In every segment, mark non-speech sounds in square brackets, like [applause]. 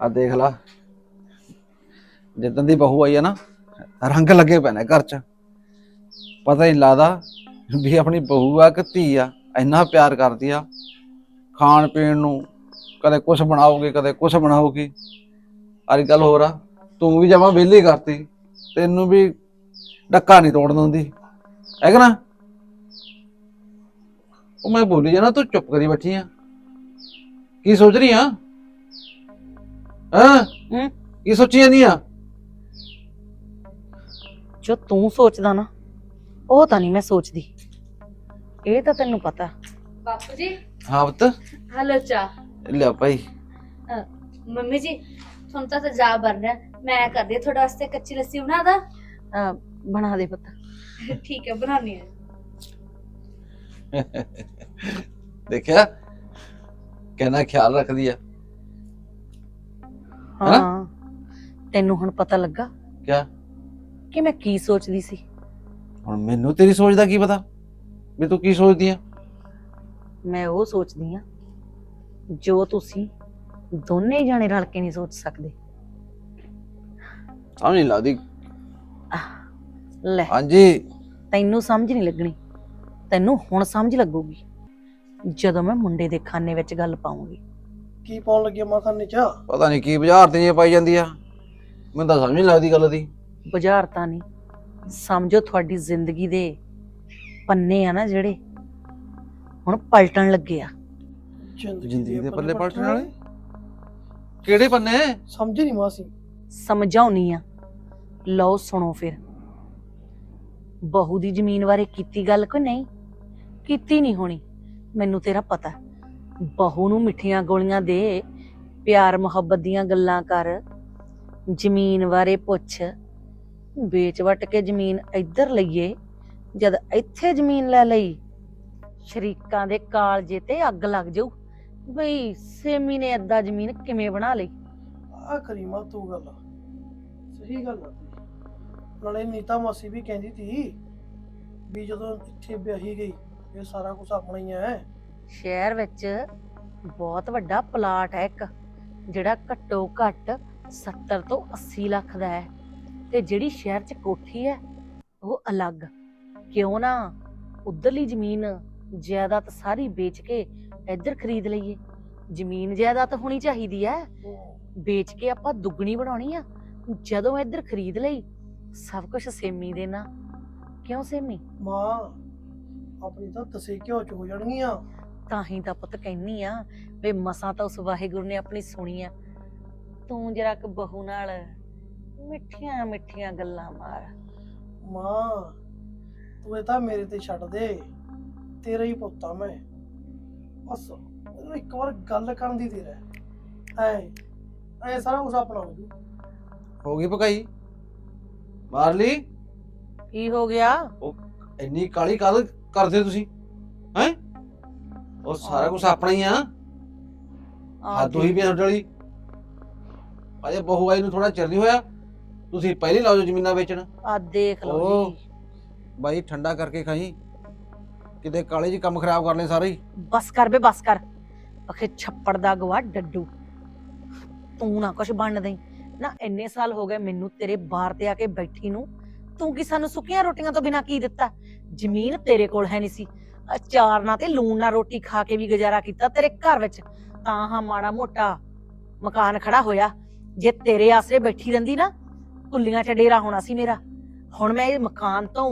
ਆ ਦੇਖ ਲਾ। ਜਿੱਦਾਂ ਦੀ ਬਹੂ ਆਈ ਆ ਨਾ, ਰੰਗ ਲੱਗੇ ਪਏ ਘਰ 'ਚ। ਪਤਾ ਹੀ ਨੀ ਲੱਗਦਾ ਵੀ ਆਪਣੀ ਬਹੂ ਆ ਕਿ ਧੀ ਆ। ਇੰਨਾ ਪਿਆਰ ਕਰਦੀ ਆ। ਖਾਣ ਪੀਣ ਨੂੰ ਕਦੇ ਕੁਝ ਬਣਾਓਗੇ ਕਦੇ ਕੁਝ ਬਣਾਓਗੀ ਅੱਜ ਕੱਲ ਹੋਰ ਆ, ਤੂੰ ਵੀ ਜਮਾ ਵਿਹਲੀ ਕਰਤੀ, ਤੈਨੂੰ ਵੀ ਡੱਕਾ ਨਹੀਂ ਤੋੜਨ ਦਿੰਦੀ। ਹੈ ਕਿ ਨਾ? ਉਹ ਮੈਂ ਬੋਲੀ ਜਾਣਾ, ਤੂੰ ਚੁੱਪ ਕਰੀ ਬੈਠੀ ਆ। ਕੀ ਸੋਚ ਰਹੀ ਆ? ਹਾਂ? ਹੂੰ? ਕੀ ਸੋਚੀ ਜਾਂਦੀ ਆ? ਜੋ ਤੂੰ ਸੋਚਦਾ ਨਾ ਉਹ ਤਾਂ ਨਹੀਂ ਮੈਂ ਸੋਚਦੀ। ਇਹ ਤਾਂ ਤੈਨੂੰ ਪਤਾ। ਬਾਪੂ ਜੀ? ਹਾਂ ਪੁੱਤ। ਹਲੋ ਚਾ ਲਿਆ ਭਾਈ। ਮੰਮੀ ਜੀ ਤੁਹਾਨੂੰ ਤਾਂ ਤੇਜ਼ਾਬ ਬਣ ਰਿਹਾ ਮੈਂ ਕਰਦੀ ਹਾਂ ਤੁਹਾਡੇ ਵਾਸਤੇ ਕੱਚੀ ਲੱਸੀ ਬਣਾ ਦਾ? ਅਹ, ਬਣਾ ਦੇ ਪੁੱਤ। ਠੀਕ ਹੈ ਬਣਾਉਣੀ ਹੈ। ਦੇਖਿਆ? ਕਹਿੰਦਾ ਖਿਆਲ ਰੱਖਦੀ ਆ। ਹਾਂ। ਤੈਨੂੰ ਹੁਣ ਪਤਾ ਲੱਗਾ ਕਿਆ? ਕਿ ਮੈਂ ਕੀ ਸੋਚਦੀ ਸੀ? ਹੁਣ ਮੈਨੂੰ ਤੇਰੀ ਸੋਚ ਦਾ ਕੀ ਪਤਾ? ਵੀ ਤੂੰ ਕੀ ਸੋਚਦੀ ਆ? ਮੈਂ ਉਹ ਸੋਚਦੀ ਆ ਜੋ ਤੁਸੀਂ ਦੋਨੇ ਜਾਣੇ ਰਲ ਕੇ ਨਹੀਂ ਸੋਚ ਸਕਦੇ। ਸਮਝ ਨਹੀਂ ਲੱਗਦੀ। ਲੈ। ਹਾਂਜੀ। ਤੈਨੂੰ ਸਮਝ ਨਹੀਂ ਲੱਗਣੀ। ਤੈਨੂੰ ਹੁਣ ਸਮਝ ਲੱਗੂਗੀ। ਜਦੋਂ ਮੈਂ ਮੁੰਡੇ ਦੇ ਖਾਨੇ ਵਿੱਚ ਗੱਲ ਪਾਉਂਗੀ। ਕੀ ਪਾਉਣ ਲੱਗੀ ਮਾਂ ਖਾਨੇ ਚ ਪਤਾ ਨਹੀਂ ਕੀ ਬਾਜ਼ਾਰ ਤੇ ਜੇ ਪਾਈ ਜਾਂਦੀ ਆ। ਮੈਨੂੰ ਤਾਂ ਸਮਝ ਨਹੀਂ ਲੱਗਦੀ ਗੱਲ ਦੀ। ਬੁਝਾਰਤਾਂ ਨਹੀਂ। ਸਮਝੋ ਤੁਹਾਡੀ ਜ਼ਿੰਦਗੀ ਦੇ ਪੰਨੇ ਆ ਨਾ ਜਿਹੜੇ। ਹੁਣ ਪਲਟਣ ਲੱਗੇ ਆ। ਜ਼ਿੰਦਗੀ ਦੇ ਪੱਲੇ ਪਲਟਣ ਵਾਲੇ? ਕਿਹੜੇ ਪੰਨੇ? ਸਮਝ ਨਹੀਂ ਮਾਸੀ। ਸਮਝਾਉਣੀ ਆ। ਲਓ ਸੁਣੋ ਫਿਰ। ਬਹੂ ਦੀ ਜ਼ਮੀਨ ਬਾਰੇ ਕੀਤੀ ਗੱਲ ਕੋਈ ਨਹੀਂ? ਕੀਤੀ ਨਹੀਂ ਹੋਣੀ। ਮੈਨੂੰ ਤੇਰਾ ਪਤਾ। ਬਹੂ ਨੂੰ ਮਿੱਠੀਆਂ ਗੋਲੀਆਂ ਦੇ, ਪਿਆਰ ਮੁਹੱਬਤ ਦੀਆਂ ਗੱਲਾਂ ਕਰ। ਜ਼ਮੀਨ ਬਾਰੇ ਪੁੱਛ। ਵੇਚ ਵਟ ਕੇ ਜ਼ਮੀਨ ਇੱਧਰ ਲਈਏ। ਜਦ ਇੱਥੇ ਜ਼ਮੀਨ ਲੈ ਲਈ, ਸ਼ਰੀਕਾਂ ਦੇ ਕਾਲਜੇ ਤੇ ਅੱਗ ਲੱਗ ਜਾਊ। ਬਈ, ਸੇਮੀ ਨੇ ਏਦਾਂ ਜ਼ਮੀਨ ਕਿਵੇਂ ਬਣਾ ਲਈ? ਆ ਕਰੀ ਤੂੰ ਗੱਲ। ਸਹੀ ਗੱਲ ਆ ਨਾਲੇ ਨੀਤਾ ਮਾਸੀ ਵੀ ਕਹਿੰਦੀ ਸੀ ਵੀ ਜਦੋਂ ਇੱਥੇ ਵਿਆਹੀ ਗਈ, ਇਹ ਸਾਰਾ ਕੁਝ ਆਪਣਾ ਹੀ ਹੈ ਸ਼ਹਿਰ ਵਿੱਚ ਬਹੁਤ ਵੱਡਾ ਪਲਾਟ ਹੈ ਇੱਕ, ਜਿਹੜਾ ਘੱਟੋ ਘੱਟ 70 ਤੋਂ 80 ਲੱਖ ਦਾ ਹੈ। ਤੇ ਜਿਹੜੀ ਸ਼ਹਿਰ 'ਚ ਕੋਠੀ ਹੈ, ਉਹ ਅਲੱਗ। ਕਿਉਂ ਨਾ ਉਧਰਲੀ ਜ਼ਮੀਨ ਜਾਇਦਾਦ ਸਾਰੀ ਵੇਚ ਕੇ ਇੱਧਰ ਖਰੀਦ ਲਈਏ। ਜ਼ਮੀਨ ਜਾਇਦਾਦ ਹੋਣੀ ਚਾਹੀਦੀ ਹੈ। ਵੇਚ ਕੇ ਆਪਾਂ ਦੁੱਗਣੀ ਬਣਾਉਣੀ ਆ। ਜਦੋਂ ਇੱਧਰ ਖਰੀਦ ਲਈ, ਸਭ ਕੁਝ ਸੇਮੀ ਦੇਣਾ ਕਿਉਂ ਸੇਮੀ? ਮਾਂ, ਆਪਣੀ ਤਾਂ ਦਸੇ ਕਿਉਂ ਚ ਹੋ ਜਾਣਗੀਆਂ। ਤਾਂ ਹੀ ਤਾਂ ਪੁੱਤ ਕਹਿਨੀ ਆ ਵੀ ਮਸਾਂ ਤਾਂ ਉਸ ਵਾਹਿਗੁਰੂ ਨੇ ਆਪਣੀ ਸੁਣੀ ਆ। ਤੂੰ ਜਰਾ ਕ ਬਹੂ ਨਾਲ ਮਿੱਠੀਆਂ ਮਿੱਠੀਆਂ ਗੱਲਾਂ ਮਾਰ। ਮਾਂ ਤੂੰ ਇਹ ਤਾਂ ਮੇਰੇ ਤੇ ਛੱਡ ਦੇ। ਤੇਰਾ ਹੀ ਪੁੱਤਾ ਮੈਂ। ਬਸ ਮੈਨੂੰ ਇੱਕ ਵਾਰ ਗੱਲ ਕਰਨ ਦੀ ਦੇਰ ਹੈ। ਐ ਐ ਸਾਰਾ ਕੁਝ ਆਪਣਾ ਹੋ ਜੂ। ਹੋ ਗਈ ਪਕਾਈ ਮਾਰ ਲਈ? ਕੀ ਹੋ ਗਿਆ? ਇੰਨੀ ਕਾਲੀ ਕਾਲ ਕਰਦੇ ਤੁਸੀਂ? ਹੈ? ਉਹ ਸਾਰਾ ਕੁਝ ਆਪਣਾ ਹੀ ਆ। ਆ ਹੋਈ ਵੀ ਤੁਹਾਡੇ ਵਾਲੀ। ਅਜੇ ਬਹੂ ਆਈ ਨੂੰ ਥੋੜਾ ਚਿਰ ਨਹੀਂ ਹੋਇਆ। ਤੁਸੀਂ ਪਹਿਲੇ ਲਾਓ ਜ਼ਮੀਨਾਂ ਵੇਚਣ। ਆ ਦੇਖ ਲਓ ਓ। ਜੀ। ਬਾਈ ਠੰਡਾ ਕਰਕੇ ਖਾਈ। ਕਿਤੇ ਕਾਲੇ ਜੀ ਕੰਮ ਖਰਾਬ ਕਰ ਲੈ ਸਾਰੇ ਹੀ। ਬਸ ਕਰ ਬੇ ਬਸ ਕਰ। ਅਖੇ ਛੱਪੜ ਦਾ ਗਵਾ ਡੱਡੂ। ਤੂੰ ਨਾ ਕੁਛ ਬਣ ਦੇਈ। ਨਾ ਇੰਨੇ ਸਾਲ ਹੋ ਗਏ ਮੈਨੂੰ ਤੇਰੇ ਬਾਹਰ ਤੇ ਆ ਕੇ ਬੈਠੀ ਨੂੰ। ਤੂੰ ਕੀ ਸਾਨੂੰ ਸੁੱਕੀਆਂ ਰੋਟੀਆਂ ਤੋਂ ਬਿਨਾ ਕੀ ਦਿੱਤਾ? ਜ਼ਮੀਨ ਤੇਰੇ ਕੋਲ ਹੈ ਨਹੀਂ ਸੀ। ਅਚਾਰ ਨਾਲ ਤੇ ਲੂਣ ਨਾਲ ਰੋਟੀ ਖਾ ਕੇ ਵੀ ਗੁਜ਼ਾਰਾ ਕੀਤਾ ਤੇਰੇ ਘਰ ਵਿੱਚ। ਤਾਂ ਹਾਂ ਮਾੜਾ ਮੋਟਾ ਮਕਾਨ ਖੜਾ ਹੋਇਆ। ਜੇ ਤੇਰੇ ਆਸਰੇ ਬੈਠੀ ਰਹਿੰਦੀ ਨਾ ਕੁੱਲੀਆਂ ਚ ਡੇਰਾ ਹੋਣਾ ਸੀ ਮੇਰਾ। ਹੁਣ ਮੈਂ ਇਹ ਮਕਾਨ ਤੋਂ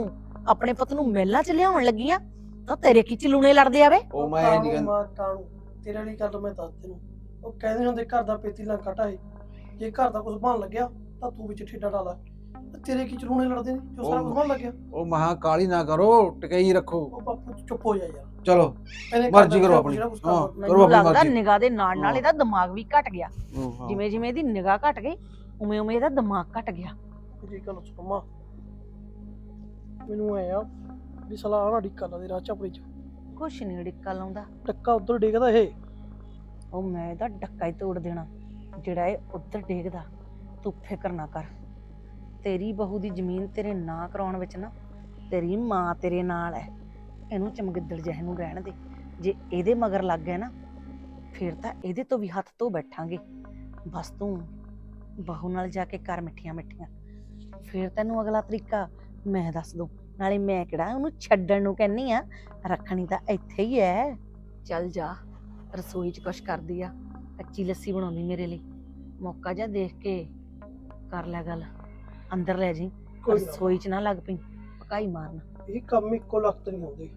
ਆਪਣੇ ਪੁੱਤ ਨੂੰ ਮਹਿਲਾਂ ਚ ਲਿਆਉਣ ਲੱਗੀ ਆ ਤਾਂ ਤੇਰੇ ਕੀ ਚਲੂਣੇ ਲੜਦੇ ਆਵੇ? ਉਹ ਮੈਂ ਇਹ ਨਹੀਂ ਕਾਣੂ ਕਹਿੰਦਾ। ਕਾਣੂ ਤੇਰੇ ਵਾਲੀ ਗੱਲ ਮੈਂ ਦੱਸ ਤੈਨੂੰ ਉਹ ਕਹਿੰਦੇ ਹੁੰਦੇ ਘਰ ਦਾ ਪੇਤੀ ਲੰਕਾ ਢਾਏ ਜੇ ਘਰ ਦਾ ਕੁਝ ਬਣ ਲੱਗਿਆ ਤਾਂ ਤੂੰ ਵਿੱਚ ਠੇਡਾ ਡਾਲਾ ਤੇਰੇ ਕੀ ਚਲੂਣੇ ਲੜਦੇ ਨੇ? ਜੋ ਸਾਰਾ ਕੁਝ ਬਣ ਲੱਗਿਆ। ਉਹ ਮਹਾ ਕਾਲੀ ਨਾ ਕਰੋ ਟਕਈ ਰੱਖੋ। ਉਹ ਬਾਪੂ ਤੂੰ ਚੁੱਪ ਹੋ ਜਾ ਯਾਰ। ਚਲੋ ਇਹਨੇ ਮਰਜ਼ੀ ਕਰੋ ਆਪਣੀ। ਜਿਹੜਾ ਕੁਛ ਹਾਂ। ਕਰੋ ਮੈਨੂੰ ਆਪਣੀ ਲੱਗਦਾ ਮਰਜ਼ੀ। ਨਿਗਾਹ ਦੇ ਨਾਲ ਨਾਲ ਹਾਂ। ਇਹਦਾ ਦਿਮਾਗ ਵੀ ਘਟ ਗਿਆ। ਜਿਵੇਂ ਜਿਵੇਂ ਇਹਦੀ ਨਿਗਾਹ ਘਟ ਗਈ ਉਵੇਂ ਉਵੇਂ ਇਹਦਾ ਦਿਮਾਗ ਘਟ ਗਿਆ। ਮੇਰੀ ਗੱਲ ਸੁਣ ਮਾਂ। ਮੈਨੂੰ ਐ ਆ ਵੀ ਸਲਾਹ ਨਾ ਡਿੱਕਾ ਲਾ ਦੇ ਰਾਹ ਚ ਆਪਣੀ ਚ। ਕੁਛ ਨਹੀਂ ਡਿੱਕਾ ਲਾਉਂਦਾ। ਟੱਕਾ ਉਧਰ ਡਿੱਗਦਾ ਇਹ। ਉਹ ਮੈਂ ਇਹਦਾ ਡੱਕਾ ਹੀ ਤੋੜ ਦੇਣਾ। ਜਿਹੜਾ ਇਹ ਉੱਧਰ ਡੇਗਦਾ ਤੂੰ ਫਿਕਰ ਨਾ ਕਰ। ਤੇਰੀ ਬਹੂ ਦੀ ਜ਼ਮੀਨ ਤੇਰੇ ਨਾਂ ਕਰਾਉਣ ਵਿੱਚ ਨਾ, ਤੇਰੀ ਮਾਂ ਤੇਰੇ ਨਾਲ ਹੈ ਇਹਨੂੰ ਚਮਗਿੱਦੜ ਜਿਹੇ ਨੂੰ ਰਹਿਣ ਦੇ। ਜੇ ਇਹਦੇ ਮਗਰ ਲੱਗ ਗਿਆ ਨਾ, ਫਿਰ ਤਾਂ ਇਹਦੇ ਤੋਂ ਵੀ ਹੱਥ ਧੋ ਬੈਠਾਂਗੇ। ਬਸ ਤੂੰ ਬਹੂ ਨਾਲ ਜਾ ਕੇ ਕਰ ਮਿੱਠੀਆਂ ਮਿੱਠੀਆਂ। ਫਿਰ ਤੈਨੂੰ ਅਗਲਾ ਤਰੀਕਾ ਮੈਂ ਦੱਸ ਦੂੰ। ਨਾਲੇ ਮੈਂ ਕਿਹੜਾ ਉਹਨੂੰ ਛੱਡਣ ਨੂੰ ਕਹਿੰਨੀ ਆ? ਰੱਖਣੀ ਤਾਂ ਇੱਥੇ ਹੀ ਐ। ਚੱਲ ਜਾ, ਰਸੋਈ 'ਚ ਕੁਛ ਕਰਦੀ ਆ। ਕੱਚੀ ਲੱਸੀ ਬਣਾਉਂਦੀ ਮੇਰੇ ਲਈ। ਮੌਕਾ ਜਾ ਦੇਖ ਕੇ ਕਰ ਲੈ ਗੱਲ। ਅੰਦਰ ਲੈ ਜੀ। ਕੋਈ ਨਾ। ਰਸੋਈ 'ਚ ਨਾ ਲੱਗ ਪਈ। ਪਕਾਈ ਮਾਰਨ। ਇਹ ਕੰਮ ਇੱਕੋ ਲਖਤ ਨਹੀਂ ਹੁੰਦੇ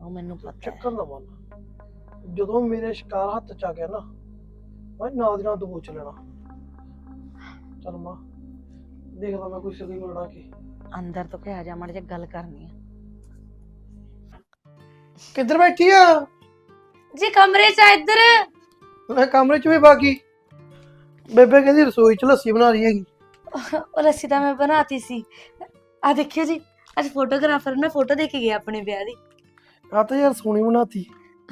ਉਹ ਮੈਨੂੰ ਪਤਾ ਹੈ। ਚੱਕਰ ਨਾ ਮੰਨ। ਜਦੋਂ ਮੇਰੇ ਸ਼ਿਕਾਰ ਹੱਥ ਚ ਆ ਗਿਆ ਨਾ ਮੈਂ ਨਾਲ ਦੀ ਨਾਲ ਦਬੋਚ ਲੈਣਾ। ਚਲ ਮਾਂ ਦੇਖਦਾ ਮੈਂ ਕੋਈ ਸਦੀ ਬਣਾ ਕੇ। ਅੰਦਰ ਤੋਂ ਕਿਹਾ ਜਾ ਮੜ ਜਾ ਗੱਲ ਕਰਨੀ ਆ। ਕਿੱਧਰ ਬੈਠੀ ਆ? ਜੀ ਕਮਰੇ 'ਚ ਆ ਇੱਧਰ। ਮੈਂ ਕਮਰੇ ਚ ਵੀ ਬਾਕੀ। ਬੇਬੇ ਕਹਿੰਦੀ ਰਸੋਈ ਚ ਲੱਸੀ ਬਣਾ ਰਹੀ ਹੈਗੀ। ਉਹ ਲੱਸੀ ਤਾਂ ਮੈਂ ਬਣਾਤੀ ਸੀ। ਆ ਦੇਖਿਓ ਜੀ ਅੱਜ ਫੋਟੋਗ੍ਰਾਫਰ ਨੇ ਫੋਟੋ ਦੇ ਕੇ ਗਿਆ ਆਪਣੇ ਵਿਆਹ ਦੀ। ਆ ਤਾਂ ਯਾਰ ਸੋਹਣੀ ਬਣਾਤੀ।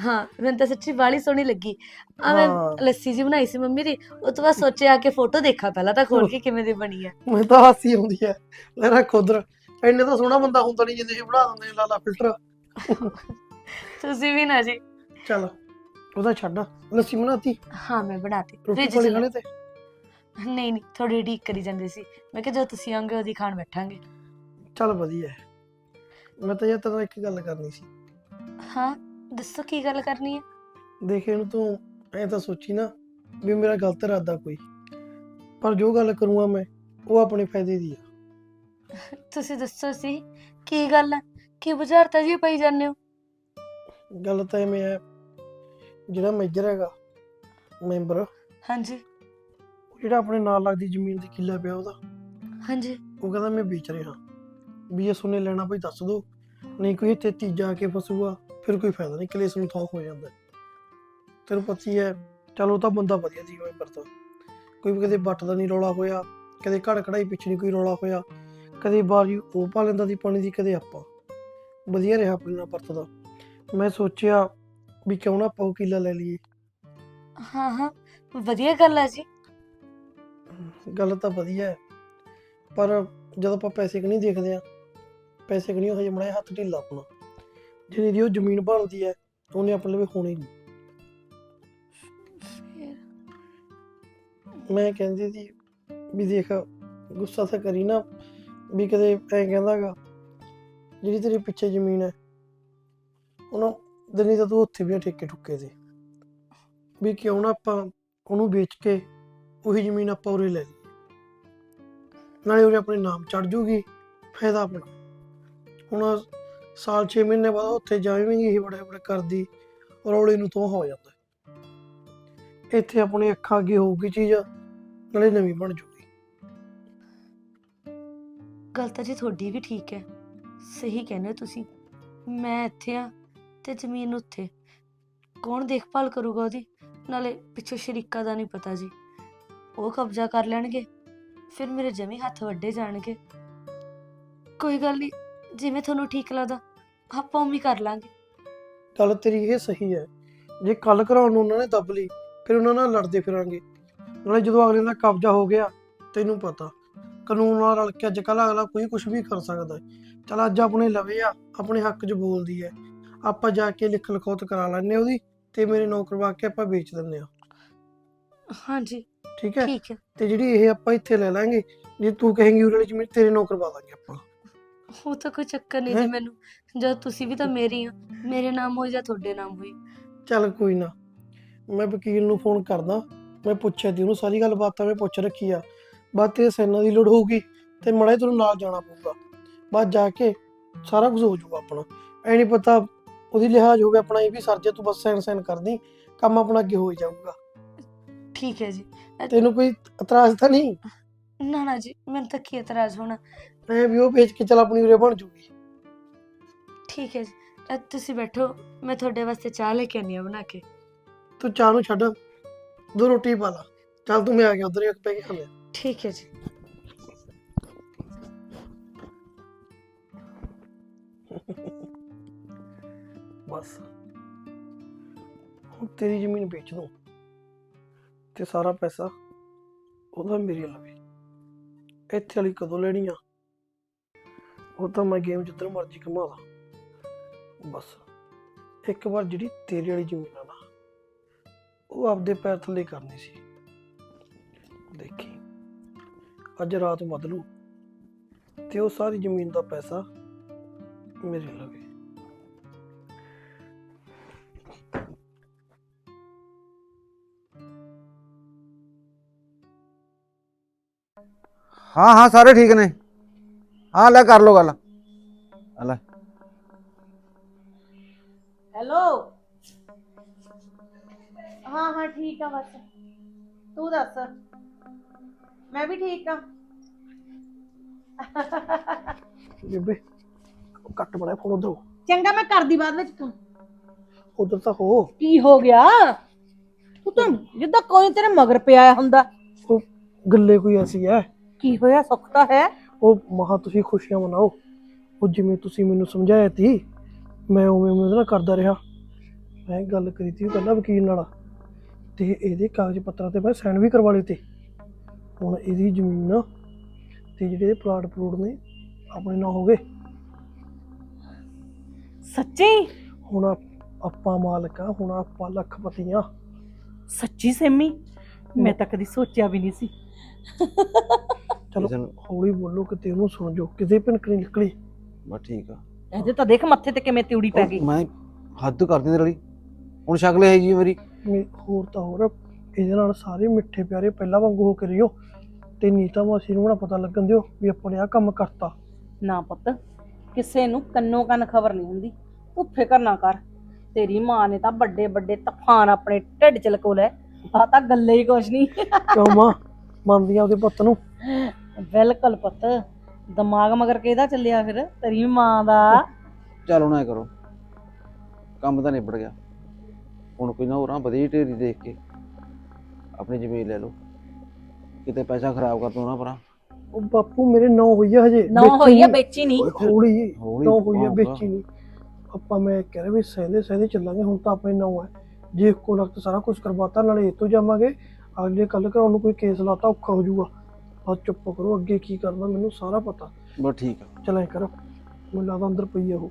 ਹਾਂ ਮੈਨੂੰ ਤਾਂ ਸੱਚੀ ਬਾਲੀ ਸੋਹਣੀ ਲੱਗੀ। ਆ ਮੈਂ ਹਾਂ। ਲੱਸੀ ਜੀ ਬਣਾਈ ਸੀ ਮੰਮੀ ਦੀ ਉਹ ਤੋਂ ਬਾਅਦ ਸੋਚਿਆ ਕਿ ਫੋਟੋ ਦੇਖਾ ਪਹਿਲਾਂ ਤਾਂ ਖੋਲ ਕੇ ਕਿਵੇਂ ਦੀ ਬਣੀ ਆ। ਮੈਨੂੰ ਤਾਂ ਹਾਸੀ ਆਉਂਦੀ ਹੈ ਲੈ ਰੱਖ ਉਧਰ। ਇੰਨੇ ਤਾਂ ਸੋਹਣਾ ਬੰਦਾ ਹੁੰਦਾ ਨਹੀਂ ਜਿੰਦੇ ਬਣਾ ਦਿੰਦੇ ਨੇ ਲਾਲਾ ਫਿਲਟਰ। ਤੁਸੀਂ ਵੀ ਨਾ ਜੀ। ਚੱਲ ਉਹਦਾ ਛੱਡ। ਲੱਸੀ ਬਣਾਤੀ? ਹਾਂ ਮੈਂ ਬਣਾਤੀ। ਰੋਟੀ ਫ੍ਰਿਜ ਪਾਣੀ ਚ ਖਾਣੇ ਤੇ? ਨਹੀਂ ਨਹੀਂ ਥੋੜੀ ਢੀਕ ਕਰੀ ਜਾਂਦੇ ਸੀ। ਮੈਂ ਕਿਹਾ ਜਦੋਂ ਤੁਸੀਂ ਆਉਂਗੇ ਉਹਦੀ ਖਾਣ ਬੈਠਾਂਗੇ। ਚੱਲ ਵਧੀਆ ਹੈ। ਮੈਂ ਤਾਂ ਯਾਰ ਤੇਰੇ ਨਾਲ ਇੱਕ ਗੱਲ ਕਰਨੀ ਸੀ। ਹਾਂ ਦੱਸੋ ਕੀ ਗੱਲ ਕਰਨੀ ਹੈ? ਦੇਖ ਇਹਨੂੰ ਤੂੰ ਐ ਤਾਂ ਸੋਚੀ ਨਾ ਵੀ ਮੇਰਾ ਗਲਤ ਇਰਾਦਾ ਕੋਈ। ਪਰ ਜੋ ਗੱਲ ਕਰੂੰਗਾ ਮੈਂ ਉਹ ਆਪਣੇ ਫਾਇਦੇ ਦੀ ਆ। ਤੁਸੀਂ ਦੱਸੋ ਸੀ ਕੀ ਗੱਲ ਹੈ? ਕੀ ਬੁਝਾਰਤਾ ਜੀ ਪਈ ਜਾਂਦੇ ਹੋ? ਗੱਲ ਤਾਂ ਐਵੇਂ ਹੈ ਜਿਹੜਾ ਮੇਜਰ ਹੈਗਾ ਮੈਂਬਰ। ਹਾਂਜੀ। ਉਹ ਜਿਹੜਾ ਆਪਣੇ ਨਾਲ ਲੱਗਦੀ ਜ਼ਮੀਨ ਦੀ ਕਿੱਲਾ ਪਿਆ ਉਹਦਾ। ਹਾਂਜੀ। ਉਹ ਕਹਿੰਦਾ ਮੈਂ ਵੇਚ ਰਿਹਾ। ਵੀ ਇਹ ਸੁਨੇ ਲੈਣਾ ਭਾਈ ਦੱਸ ਦੋ। ਨਹੀਂ ਕੋਈ ਇੱਥੇ ਤੀਜਾ ਆ ਕੇ ਫਸੂਗਾ ਫਿਰ ਕੋਈ ਫਾਇਦਾ ਨਹੀਂ ਕਲੇਸ਼ ਨੂੰ ਥੋਕ ਹੋ ਜਾਂਦਾ। ਤੈਨੂੰ ਪਤਾ ਹੀ ਹੈ ਚਲ ਤਾਂ ਬੰਦਾ ਵਧੀਆ ਸੀ ਮੈਂਬਰ ਤਾਂ ਕੋਈ ਵੀ ਕਦੇ ਬੱਟ ਦਾ ਨਹੀਂ ਰੌਲਾ ਹੋਇਆ ਕਦੇ ਘੜ ਕੜਾਈ ਪਿੱਛੇ ਨਹੀਂ ਕੋਈ ਰੌਲਾ ਹੋਇਆ। ਕਦੇ ਬਾਰੀ ਉਹ ਪਾ ਲੈਂਦਾ ਦੀ ਪਾਣੀ ਦੀ ਕਦੇ ਆਪਾਂ। ਵਧੀਆ ਰਿਹਾ ਆਪਣੇ ਨਾਲ ਵਰਤਦਾ। ਮੈਂ ਸੋਚਿਆ ਵੀ ਕਿਉਂ ਨਾ ਆਪਾਂ ਉਹ ਕਿੱਲਾ ਲੈ ਲਈਏ। ਹਾਂ ਹਾਂ ਵਧੀਆ ਗੱਲ ਹੈ ਜੀ। ਗੱਲ ਤਾਂ ਵਧੀਆ ਹੈ। ਪਰ ਜਦੋਂ ਆਪਾਂ ਪੈਸੇ ਕਿ ਨਹੀਂ ਦੇਖਦੇ ਆ ਪੈਸੇ ਕਿ ਹਜੇ ਮੜਾ ਹੱਥ ਢਿੱਲਾ ਆਪਣਾ। ਜਿੰਨੀ ਦੀ ਉਹ ਜ਼ਮੀਨ ਬਣਦੀ ਹੈ, ਉਹਨੇ ਆਪਣੇ ਲਈ ਹੋਣੀ ਨਹੀਂ। ਮੈਂ ਕਹਿੰਦੀ ਸੀ ਵੀ ਦੇਖ, ਗੁੱਸਾ ਤਾਂ ਕਰੀ ਨਾ, ਵੀ ਕਦੇ ਐਂ ਕਹਿੰਦਾਗਾ, ਜਿਹੜੀ ਤੇਰੇ ਪਿੱਛੇ ਜ਼ਮੀਨ ਹੈ, ਉਹਨੂੰ ਦਿਨੀ ਤਾਂ ਤੂੰ ਉੱਥੇ ਵੀ ਆ ਠੇਕੇ ਠੁੱਕੇ ਸੀ ਵੀ ਕਿਉਂ ਨਾ ਆਪਾਂ ਉਹਨੂੰ ਵੇਚ ਕੇ ਉਹੀ ਜ਼ਮੀਨ ਆਪਾਂ ਉਰੇ ਲੈ ਲਈ ਨਾਲੇ ਉਰੇ ਆਪਣੇ ਨਾਮ ਚੜ ਜੂਗੀ, ਫਾਇਦਾ ਆਪਣਾ ਹੁਣ ਸਾਲ 6 ਮਹੀਨੇ ਬਾਅਦ ਉੱਥੇ ਜਾਵੇਂਗੀ, ਇਹ ਬੜੇ ਬੜੇ ਕਰਦੀ, ਰੌਲੇ ਨੂੰ ਤੋਂ ਹੋ ਜਾਂਦਾ। ਇੱਥੇ ਆਪਣੇ ਅੱਖਾਂ ਅੱਗੇ ਹੋਊਗੀ ਚੀਜ਼, ਨਾਲੇ ਨਵੀਂ ਬਣ ਜੂਗੀ। ਗੱਲ ਤਾਂ ਜੀ ਤੁਹਾਡੀ ਵੀ ਠੀਕ ਹੈ। ਸਹੀ ਕਹਿੰਦੇ ਹੋ ਤੁਸੀਂ। ਮੈਂ ਇੱਥੇ ਆ ਤੇ ਜ਼ਮੀਨ ਉੱਥੇ। ਕੌਣ ਦੇਖਭਾਲ ਕਰੂਗਾ ਉਹਦੀ? ਨਾਲੇ ਪਿੱਛੇ ਸ਼ਰੀਕਾ ਦਾ ਨਹੀਂ ਪਤਾ ਜੀ। ਉਹ ਕਬਜ਼ਾ ਕਰ ਲੈਣਗੇ, ਫਿਰ ਮੇਰੇ ਜਮੀ ਹੱਥ ਵੱਡੇ ਜਾਣਗੇ। ਕੋਈ ਗੱਲ ਨਹੀਂ ਜਿਵੇਂ ਤੁਹਾਨੂੰ ਠੀਕ ਲੱਗਦਾ, ਆਪਾਂ ਉਵੇਂ ਕਰ ਲਾਂਗੇ। ਗੱਲ ਤੇਰੀ ਇਹ ਸਹੀ ਹੈ, ਜੇ ਕੱਲ ਕਰਾਉਣ ਨੂੰ ਉਹਨਾਂ ਨੇ ਦੱਬ ਲਈ, ਫਿਰ ਉਹਨਾਂ ਨਾਲ ਲੜਦੇ ਫਿਰਾਂਗੇ। ਨਾਲੇ ਜਦੋਂ ਅਗਲੇ ਦਾ ਕਬਜ਼ਾ ਹੋ ਗਿਆ, ਤੈਨੂੰ ਪਤਾ, ਕਾਨੂੰਨ ਨਾਲ ਰਲ ਕੇ ਅੱਜ ਕੱਲ ਅਗਲਾ ਕੋਈ ਕੁਝ ਵੀ ਕਰ ਸਕਦਾ। ਹੈ ਚਲ ਅੱਜ ਆਪਣੇ ਲਵੇ ਆ, ਆਪਣੇ ਹੱਕ 'ਚ ਬੋਲਦੀ ਹੈ। ਆਪਾਂ ਜਾ ਕੇ ਲਿਖ ਲਿਖੌਤ ਕਰਾ ਲੈਣੇ ਉਹਦੀ, ਤੇ ਮੇਰੇ ਨੌਕਰ ਵਾ ਕੇ ਆਪਾਂ ਵੇਚ ਦਿੰਦੇ ਆ ਹਾਂਜੀ। ਠੀਕ ਹੈ? ਠੀਕ ਹੈ। ਤੇ ਜਿਹੜੀ ਇਹ ਆਪਾਂ ਇੱਥੇ ਲੈ ਲਾਂਗੇ ਜੇ ਤੂੰ ਕਹੇਂਗੀ ਉਹਦੇ ਵਾਲੀ ਜ਼ਮੀਨ ਤੇਰੇ ਨੌਕਰ ਪਾ ਦਾਂਗੇ ਆਪਾਂ। ਉਹ ਤਾਂ ਕੋਈ ਚੱਕਰ ਨਹੀਂ ਜੀ ਹੈਂ? ਮੈਨੂੰ। ਜਦ ਤੁਸੀਂ ਵੀ ਤਾਂ ਮੇਰੀ ਆ ਮੇਰੇ ਨਾਮ ਹੋਈ ਜਾਂ ਤੁਹਾਡੇ ਨਾਮ ਹੋਈ। ਚੱਲ ਕੋਈ ਨਾ। ਮੈਂ ਵਕੀਲ ਨੂੰ ਫੋਨ ਕਰਦਾ। ਮੈਂ ਪੁੱਛਿਆ ਦੀ ਉਹਨੂੰ ਸਾਰੀ ਗੱਲ ਬਾਤਾਂ ਮੈਂ ਪੁੱਛ ਰੱਖੀ ਆ। ਬਾਅਦ ਤੇ ਸੈਨਾ ਦੀ ਲੋੜ ਹੋਊਗੀ ਤੇ ਮੜੇ ਤੈਨੂੰ ਨਾਲ ਜਾਣਾ ਪਊਗਾ। ਬਾਅਦ ਜਾ ਕੇ ਸਾਰਾ ਕੁਝ ਹੋ ਜਾਊਗਾ ਆਪਣਾ। ਐ ਨਹੀਂ ਪਤਾ ਉਹਦੀ ਲਿਹਾਜ਼ ਹੋਵੇ ਆਪਣਾ ਇਹ ਵੀ ਸਰ ਜੇ ਤੂੰ ਬਸ ਸੈਨ ਸੈਨ ਕਰਦੀ ਕੰਮ ਆਪਣਾ ਅੱਗੇ ਹੋ ਹੀ ਜਾਊਗਾ। ਠੀਕ ਹੈ ਜੀ। ਤੈਨੂੰ ਕੋਈ ਇਤਰਾਜ਼ ਤਾਂ ਨਹੀਂ? ਨਾ ਨਾ ਜੀ ਮੈਨੂੰ ਤਾਂ ਕੀ ਇਤਰਾਜ਼ ਹੋਣਾ। ਐ ਵੀ ਉਹ ਵੇਚ ਕੇ ਚੱਲ ਆਪਣੀ ਉਰੇ ਬਣ ਜੂਗੀ। ਠੀਕ ਹੈ ਜੀ। ਅ, ਤੁਸੀਂ ਬੈਠੋ ਮੈਂ ਤੁਹਾਡੇ ਵਾਸਤੇ ਚਾਹ ਲੈ ਕੇ ਆਨੀ ਆ ਬਣਾ ਕੇ। ਤੂੰ ਚਾਹ ਨੂੰ ਛੱਡ ਦੋ ਰੋਟੀ ਪਾ ਲਾ। ਚੱਲ ਤੂੰ ਮੈਂ ਆ ਗਿਆ ਉਧਰ ਹੀ ਪੈ ਕੇ ਖਾਂਦੇ ਆ। ਠੀਕ ਹੈ ਜੀ। ਬਸ। ਹੁਣ ਤੇਰੀ ਜ਼ਮੀਨ ਵੇਚ ਦੂੰ। ਤੇ ਸਾਰਾ ਪੈਸਾ ਉਹਦਾ ਮੇਰੇ ਲਵੇ ਇੱਥੇ ਵਾਲੀ ਕਦੋਂ ਲੈਣੀ ਆ? ਉਹ ਤਾਂ ਮੈਂ ਗੇਮ ਜਿੱਧਰ ਮਰਜ਼ੀ ਘੁਮਾਦਾ ਬਸ, ਇੱਕ ਵਾਰ ਜਿਹੜੀ ਤੇਰੇ ਵਾਲੀ ਜ਼ਮੀਨ ਆ ਨਾ, ਉਹ ਆਪਦੇ ਪੈਰ ਥੱਲੇ ਕਰਨੀ ਸੀ। ਦੇਖੀ, ਅੱਜ ਰਾਤ ਬਦਲੂ ਤੇ ਉਹ ਸਾਰੀ ਜ਼ਮੀਨ ਦਾ ਪੈਸਾ ਮੇਰੇ ਲਵੇ। ਹਾਂ ਹਾਂ ਸਾਰੇ ਠੀਕ ਨੇ। ਹਾਂ ਲੈ ਕਰ ਲੋ ਗੱਲ। ਆ ਲੈ। ਹੈਲੋ ਹਾਂ ਹਾਂ ਠੀਕ ਆ ਬਸ। ਤੂੰ ਦੱਸ? ਮੈਂ ਵੀ ਠੀਕ ਆ। ਬੇਬੇ ਉਹ ਕੱਟ ਬੜਾ ਫੋਨ ਉਧਰੋਂ। ਚੰਗਾ ਮੈਂ ਕਰਦੀ ਬਾਅਦ ਵਿੱਚ ਤੂੰ। ਉਧਰ ਤਾਂ ਹੋ। ਕੀ ਹੋ ਗਿਆ? ਤੂੰ ਤਾਂ ਜਿੱਦਾਂ ਕੋਈ ਤੇਰੇ ਮਗਰ ਪਿਆ ਹੁੰਦਾ। ਉਹ ਗੱਲੇ ਕੋਈ ਐਸੀ ਹੈ ਕੀ ਹੋਇਆ? ਸੁੱਖ ਤਾਂ ਹੈ। ਉਹ ਮਹਾ ਤੁਸੀਂ ਖੁਸ਼ੀਆਂ ਮਨਾਓ। ਉਹ ਜਿਵੇਂ ਤੁਸੀਂ ਮੈਨੂੰ ਸਮਝਾਇਆ ਸੀ ਮੈਂ ਉਵੇਂ ਉਵੇਂ ਉਹਦੇ ਨਾਲ ਕਰਦਾ ਰਿਹਾ। ਮੈਂ ਗੱਲ ਕਰੀ ਤੀ ਪਹਿਲਾਂ ਵਕੀਲ ਨਾਲ। ਤੇ ਇਹਦੇ ਕਾਗਜ਼ ਪੱਤਰਾਂ ਤੇ ਮੈਂ ਸਾਈਨ ਵੀ ਕਰਵਾ ਲਏ ਤੇ। ਹੁਣ ਇਹਦੀ ਜ਼ਮੀਨ ਤੇ ਜਿਹੜੇ ਪਲਾਟ ਪਲੂਟ ਨੇ ਆਪਣੇ ਨਾਂ ਹੋ ਗਏ। ਸੱਚੀ? ਹੁਣ ਆਪ- ਆਪਾਂ ਮਾਲਕ ਆ ਹੁਣ ਆਪਾਂ ਲੱਖਪਤੀ ਆ। ਸੱਚੀ ਸੇਮੀ? ਮੈਂ ਤਾਂ ਕਦੀ ਸੋਚਿਆ ਵੀ ਨਹੀਂ ਸੀ। ਚਲੋ ਕਿਸੇ ਨੂੰ- ਹੌਲੀ ਬੋਲੋ ਕਿਤੇ ਉਹਨੂੰ ਸੁਣ ਜੋ ਕਿਤੇ ਭਿਣਕ ਨਹੀਂ ਨਿਕਲੀ। ਬਸ ਠੀਕ ਆ। ਇਹਦੇ ਤਾਂ ਦੇਖ ਮੱਥੇ ਤੇ ਕਿਵੇਂ ਤਿਉੜੀ ਪੈ ਗਈ। ਉਹ ਮੈਂ ਹੱਦ ਕਰਦੀ ਤੇਰੇ ਲਈ ਹੁਣ ਸ਼ਕਲ ਹੈ ਜੀ ਮੇਰੀ। ਮੇ- ਹੋਰ ਤਾਂ ਹੋਰ ਇਹਦੇ ਨਾਲ ਸਾਰੇ ਮਿੱਠੇ ਪਿਆਰੇ ਪਹਿਲਾਂ ਵਾਂਗੂ ਹੋ ਕੇ ਰਹੀਓ। ਤੇ ਨੀਤਾ ਮਾਸੀ ਨੂੰ ਨਾ ਪਤਾ ਲੱਗਣ ਦਿਓ ਵੀ ਆਪਣੇ ਆ ਕੰਮ ਕਰਤਾ। ਨਾ ਪੁੱਤ ਕਿਸੇ ਨੂੰ ਕੰਨੋ ਕੰਨ ਖਬਰ ਨਹੀਂ ਹੁੰਦੀ। ਤੂੰ ਫਿਕਰ ਨਾ ਕਰ। ਤੇਰੀ ਮਾਂ ਨੇ ਤਾਂ ਵੱਡੇ ਵੱਡੇ ਤੂਫਾਨ ਆਪਣੇ ਢਿੱਡ ਚ ਲਕੋ ਲੈ ਆ ਤਾਂ ਗੱਲੇ ਹੀ ਕੁਛ ਨਹੀਂ। ਕਿਉਂ ਮਾਂ? ਮੰਨਦੀਆਂ ਉਹਦੇ ਪੁੱਤ ਨੂੰ। ਬਿਲਕੁਲ ਪੁੱਤ। ਦਿਮਾਗ ਮਗਰ ਕਿਹਦਾ ਚੱਲਿਆ ਫਿਰ? ਤੇਰੀ ਮਾਂ ਦਾ। ਚੱਲ ਹੁਣ ਐ ਕਰੋ। ਕੰਮ ਤਾਂ ਨਿਬੜ ਗਿਆ। ਹੁਣ ਕੋਈ ਨਾ ਹੋਰਾਂ ਵਧੀਆ ਢੇਰੀ ਦੇਖ ਕੇ ਆਪਣੀ ਜ਼ਮੀਨ ਲੈ ਲਓ। ਕਿਤੇ ਪੈਸਾ ਖਰਾਬ ਕਰ ਦੋ ਨਾ ਪਰਾਂ ਉਹ ਬਾਪੂ ਮੇਰੇ ਨਾਂ ਹੋਈ ਆ ਹਜੇ। ਨਾ ਹੋਈ ਆ। ਵੇਚੀ ਨਹੀਂ। ਹੌਲੀ ਹੌਲੀ ਨਾਂ ਹੋਈ ਆ। ਵੇਚੀ ਨਹੀਂ। ਆਪਾਂ ਮੈਂ ਕਹਿ ਰਿਹਾ ਵੀ ਸਹਿੰਦੇ ਸਹਿੰਦੇ ਚੱਲਾਂਗੇ ਹੁਣ ਤਾਂ ਆਪਣੇ ਨਾਂ ਹੈ ਜੇ ਇੱਕੋ ਲਖਤ ਸਾਰਾ ਕੁਝ ਕਰਵਾਤਾ ਨਾਲੇ ਇਹ ਤੋਂ ਜਾਵਾਂਗੇ। ਅਗਲੇ ਕੱਲ ਕਰਾਉਣ ਨੂੰ ਕੋਈ ਕੇਸ ਲਾਤਾ ਔਖਾ ਹੋ ਜਾਊਗਾ। ਬਸ ਚੁੱਪ ਕਰੋ ਅੱਗੇ ਕੀ ਕਰਨਾ ਮੈਨੂੰ ਸਾਰਾ ਪਤਾ। ਬਸ ਠੀਕ ਆ। ਚਲ ਐ ਕਰੋ ਮੈਨੂੰ ਲੱਗਦਾ ਅੰਦਰ ਪਈ ਆ ਉਹ।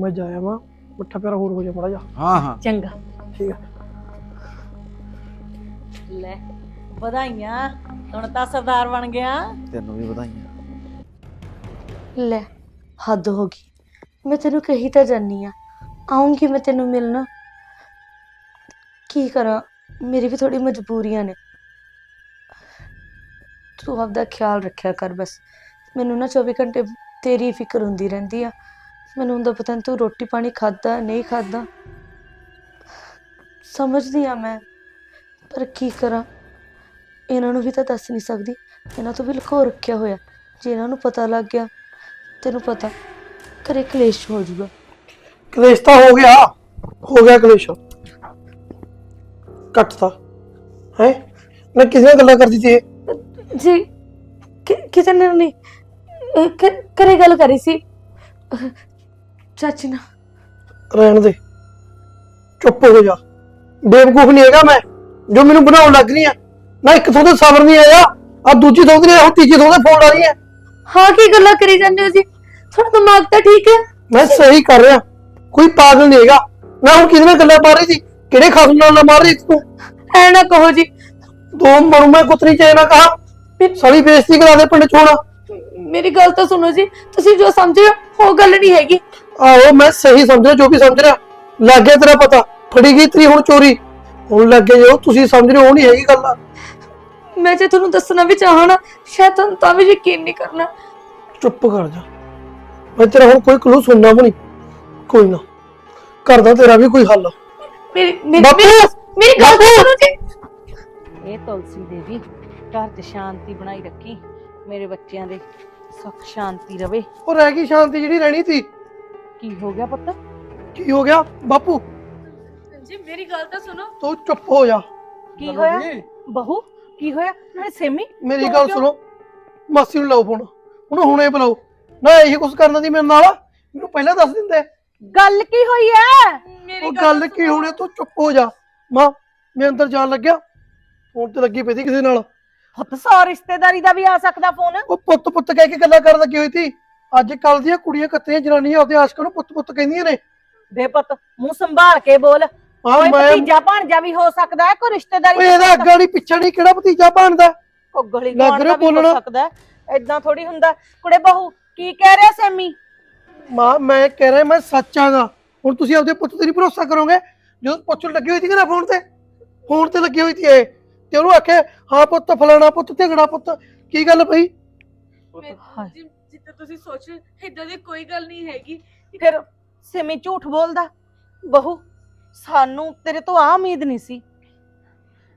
ਮੈਂ ਜਾਇਆ ਵਾਂ ਮਿੱਠਾ ਪਿਆਰਾ ਹੋਰ ਹੋ ਜਾ ਮੜਾ ਜਾ ਹਾਂ ਹਾਂ। ਚੰਗਾ। ਠੀਕ ਆ। ਲੈ ਵਧਾਈਆਂ। ਹੁਣ ਤਾਂ ਸਰਦਾਰ ਬਣ ਗਿਆ। ਤੈਨੂੰ ਵੀ ਵਧਾਈਆਂ। ਲੈ ਹੱਦ ਹੋ ਗਈ। ਮੈਂ ਤੈਨੂੰ ਕਹੀ ਤਾਂ ਜਾਨੀ ਆ ਆਉਂਗੀ ਮੈਂ ਤੈਨੂੰ ਮਿਲਣਾ। ਕੀ ਕਰਾਂ? ਮੇਰੀ ਵੀ ਥੋੜੀ ਮਜਬੂਰੀਆਂ ਨੇ। ਤੂੰ ਆਪਦਾ ਖਿਆਲ ਰੱਖਿਆ ਕਰ ਬਸ। ਮੈਨੂੰ ਨਾ 24 ਘੰਟੇ ਤੇਰੀ ਫਿਕਰ ਹੁੰਦੀ ਰਹਿੰਦੀ ਆ। ਮੈਨੂੰ ਹੁੰਦਾ ਪਤਾ ਨਹੀਂ ਤੂੰ ਰੋਟੀ ਪਾਣੀ ਖਾਦਾ ਨਹੀਂ ਖਾਦਾ ਸਮਝਦੀ ਆ ਮੈਂ, ਪਰ ਕੀ ਕਰਾਂ? ਇਹਨਾਂ ਨੂੰ ਵੀ ਤਾਂ ਦੱਸ ਨਹੀਂ ਸਕਦੀ। ਇਹਨਾਂ ਤੋਂ ਵੀ ਲੁਕੋ ਰੱਖਿਆ ਹੋਇਆ। ਜੇ ਇਹਨਾਂ ਨੂੰ ਪਤਾ ਲੱਗ ਗਿਆ, ਤੈਨੂੰ ਪਤਾ ਘਰੇ ਕਲੇਸ਼ ਹੋ ਜਾਊਗਾ। ਕਲੇਸ਼ ਤਾਂ ਹੋ ਗਿਆ। ਹੋ ਗਿਆ ਕਲੇਸ਼। ਕੱਟਤਾ ਹੈ? ਮੈਂ ਕਿਸੇ ਨਾਲ ਗੱਲਾਂ ਕਰਦੀ ਸੀ ਜੀ ਕਿ- ਕਿਸੇ ਨੇ ਨਹੀਂ ਅਹ, ਘ- ਘਰੇ ਗੱਲ ਕਰੀ ਸੀ। ਅਹ, ਚਾਚੀ ਨਾਲ। ਰਹਿਣ ਦੇ। ਚੁੱਪ ਹੋ ਜਾ। ਬੇਵਕੂਫ ਨਹੀਂ ਹੈਗਾ ਮੈਂ। ਜੋ ਮੈਨੂੰ ਬਣਾਉਣ ਲੱਗ ਰਹੀ ਆ ਨਾ ਇੱਕ ਥੋੜਾ ਸਬਰ ਨਹੀਂ ਆਇਆ। ਆ ਦੂਜੀ ਥੋੜੀ ਨੇ ਹੁਣ ਤੀਜੀ ਥੋੜੇ ਫੋਨ ਲਾ ਰਹੀ ਹੈ ਹਾਂ ਕੀ ਗੱਲਾਂ ਕਰੀ ਜਾਂਦੇ ਹੋ ਜੀ? ਤੁਹਾਡਾ ਦਿਮਾਗ ਤਾਂ ਠੀਕ ਹੈ। ਮੈਂ ਸਹੀ ਕਰ ਰਿਹਾ। ਕੋਈ ਪਾਗਲ ਨਹੀਂ ਹੈਗਾ। ਮੈਂ ਹੁਣ ਕਿਹਦੇ ਨਾਲ ਗੱਲਾਂ ਪਾ ਰਹੀ ਸੀ? ਕਿਹੜੇ ਖਸਮ ਨਾਲ ਨਾ ਮਾਰ ਰਹੀ ਸੀ ਤੂੰ? ਐ ਨਾ ਕਹੋ ਜੀ। ਦੋ ਮਰੂ ਮੈਂ ਕੁਤਰੀ ਨਾ ਕਹਾ। ਸਾਰੀ ਬੇਇੱਜ਼ਤੀ ਕਰਾ ਦੇ ਪਿੰਡ ਚੋਣਾ ਮੇਰੀ ਗੱਲ ਤਾਂ ਸੁਣੋ ਜੀ ਤੁਸੀਂ ਜੋ ਸਮਝ ਰਹੇ ਹੋ ਉਹ ਗੱਲ ਨਹੀਂ ਹੈਗੀ। ਆਹੋ ਮੈਂ ਸਹੀ ਸਮਝ ਰਿਹਾ ਜੋ ਵੀ ਸਮਝ ਰਿਹਾ। ਲੱਗ ਗਿਆ ਤੇਰਾ ਪਤਾ ਫੜੀ ਗਈ ਤੇਰੀ ਹੁਣ ਚੋਰੀ। ਹੁਣ ਲੱਗੇ ਜੋ ਤੁਸੀਂ ਸਮਝ ਰਹੇ ਹੋ ਉਹ ਨਹੀਂ ਹੈਗੀ ਗੱਲ। ਮੈਂ ਜੇ ਤੁਹਾਨੂੰ ਦੱਸਣਾ ਵੀ ਚਾਹਾਂ ਨਾ ਸ਼ਾਇਦ ਤੁਹਾਨੂੰ ਤਾਂ ਵੀ ਯਕੀਨ ਨਹੀਂ ਕਰਨਾ। ਚੁੱਪ ਕਰ ਜਾ। ਮੈਂ ਤੇਰਾ ਹੁਣ ਕੋਈ ਕਲੂ ਸੁਣਨਾ ਵੀ ਨਹੀਂ। ਕੋਈ ਨਾ। ਕਰਦਾ ਤੇਰਾ ਵੀ ਕੋਈ ਹੱਲ। ਮੇਰੀ ਮੇਰੀ ਬਾਪੂ! ਮੇਰੀ- ਮੇਰੀ ਗੱਲ ਤਾਂ ਸੁਣੋ ਜੀ। ਇਹ ਤੁਲਸੀ ਦੇਵੀ ਘਰ 'ਚ ਸ਼ਾਂਤੀ ਬਣਾਈ ਰੱਖੀ ਮੇਰੇ ਬੱਚਿਆਂ ਦੇ ਸੁੱਖ ਸ਼ਾਂਤੀ ਰਵੇ। ਉਹ ਰਹਿ ਗਈ ਸ਼ਾਂਤੀ ਜਿਹੜੀ ਰਹਿਣੀ ਸੀ। ਕੀ ਹੋ ਗਿਆ ਪੁੱਤ? ਕੀ ਹੋ ਗਿਆ? ਬਾਪੂ। ਜੀ ਮੇਰੀ ਗੱਲ ਤਾਂ ਸੁਣੋ। ਤੂੰ ਚੁੱਪ ਹੋ ਜਾ। ਕੀ ਹੋਇਆ? ਬਹੂ ਕੀ ਹੋਇਆ? ਨਾਲੇ ਸੇਮੀ ਮੇਰੀ ਗੱਲ ਸੁਣੋ। ਮਾਸੀ ਨੂੰ ਲਾਓ ਫੋਨ। ਉਹਨੂੰ ਹੁਣੇ ਬੁਲਾਓ। ਨਾ ਇਹੀ ਕੁਝ ਕਰਨਾ ਦੀ ਮੇਰੇ ਨਾਲ ਮੈਨੂੰ ਪਹਿਲਾਂ ਦੱਸ ਦਿੰਦੇ। ਗੱਲ ਕੀ ਹੋਈ ਐ? ਉਹ ਗੱਲ ਕੀ ਹੋਣੀ ਤੂੰ ਚੁੱਪ ਹੋ ਜਾ। ਮਾਂ ਮੈਂ ਅੰਦਰ ਜਾਣ ਲੱਗਿਆ। ਫੋਨ ਤੇ ਲੱਗੀ ਪਈ ਸੀ ਕਿਸੇ ਨਾਲ। ਪੁੱਤ ਸੌ ਰਿਸ਼ਤੇਦਾਰੀ ਦਾ ਵੀ ਆ ਸਕਦਾ ਫੋਨ। ਉਹ ਪੁੱਤ ਪੁੱਤ ਕਹਿ ਕੇ ਗੱਲਾਂ ਕਰਨ ਲੱਗੀ ਹੋਈ ਸੀ। ਅੱਜ ਕੱਲ ਦੀਆਂ ਕੁੜੀਆਂ ਕੱਤੀਆਂ ਜਨਾਨੀਆਂ ਆਪਦੇ ਆਸ਼ਕਾਂ ਨੂੰ ਪੁੱਤ ਪੁੱਤ ਕਹਿੰਦੀਆਂ ਨੇ। ਬੇ ਪੁੱਤ ਮੂੰਹ ਸੰਭਾਲ ਕੇ ਬੋਲ। ਹਾਂ ਕੋਈ ਮੈਂ ਭਤੀਜਾ ਭਾਣਜਾ ਵੀ ਹੋ ਸਕਦਾ ਹੈ ਕੋਈ ਰਿਸ਼ਤੇਦਾਰੀ ਓਏ ਇਹਦਾ ਅੱਗਾ ਨਹੀਂ ਪਿੱਛਾ ਨਹੀਂ ਕਿਹੜਾ ਭਤੀਜਾ ਬਣਦਾ ਉਹ ਗਲੀ ਲੱਗ ਰਿਹਾ ਵੀ ਹੋ ਬੋਲਣਾ। ਸਕਦਾ ਐਦਾਂ ਥੋੜੀ ਹੁੰਦਾ। ਕੁੜੇ ਬਹੂ ਕੀ ਕਹਿ ਰਿਹਾ ਸੈਮੀ? ਮਾਂ ਮੈਂ ਕਹਿ ਰਿਹਾ ਮੈਂ ਸੱਚ ਆਗਾ। ਹੁਣ ਤੁਸੀਂ ਆਪਦੇ ਪੁੱਤ ਤੇ ਨਹੀਂ ਭਰੋਸਾ ਕਰੋਗੇ? ਜਦੋਂ ਪੁੱਛਣ ਲੱਗੀ ਹੋਈ ਸੀ ਕਿ ਨਾ ਫੋਨ ਤੇ? ਫੋਨ ਤੇ ਲੱਗੀ ਹੋਈ ਸੀ ਇਹ। ਤੇ ਉਹਨੂੰ ਆਖੇ ਹਾਂ ਪੁੱਤ ਫਲਾਣਾ ਪੁੱਤ ਝਗੜਾ ਪੁੱਤ ਕੀ ਗੱਲ ਪਈ? ਹਾਏ। ਜਿੱਦਾਂ ਤੁਸੀਂ ਸੋਚ ਇਦਾਂ ਦੀ ਕੋਈ ਗੱਲ ਨਹੀਂ ਹੈਗੀ। ਫਿਰ ਸੈਮੀ ਝੂਠ ਬੋਲਦਾ। ਬਹੂ ਸਾਨੂੰ ਤੇਰੇ ਤੋਂ ਆ ਉਮੀਦ ਨਹੀਂ ਸੀ।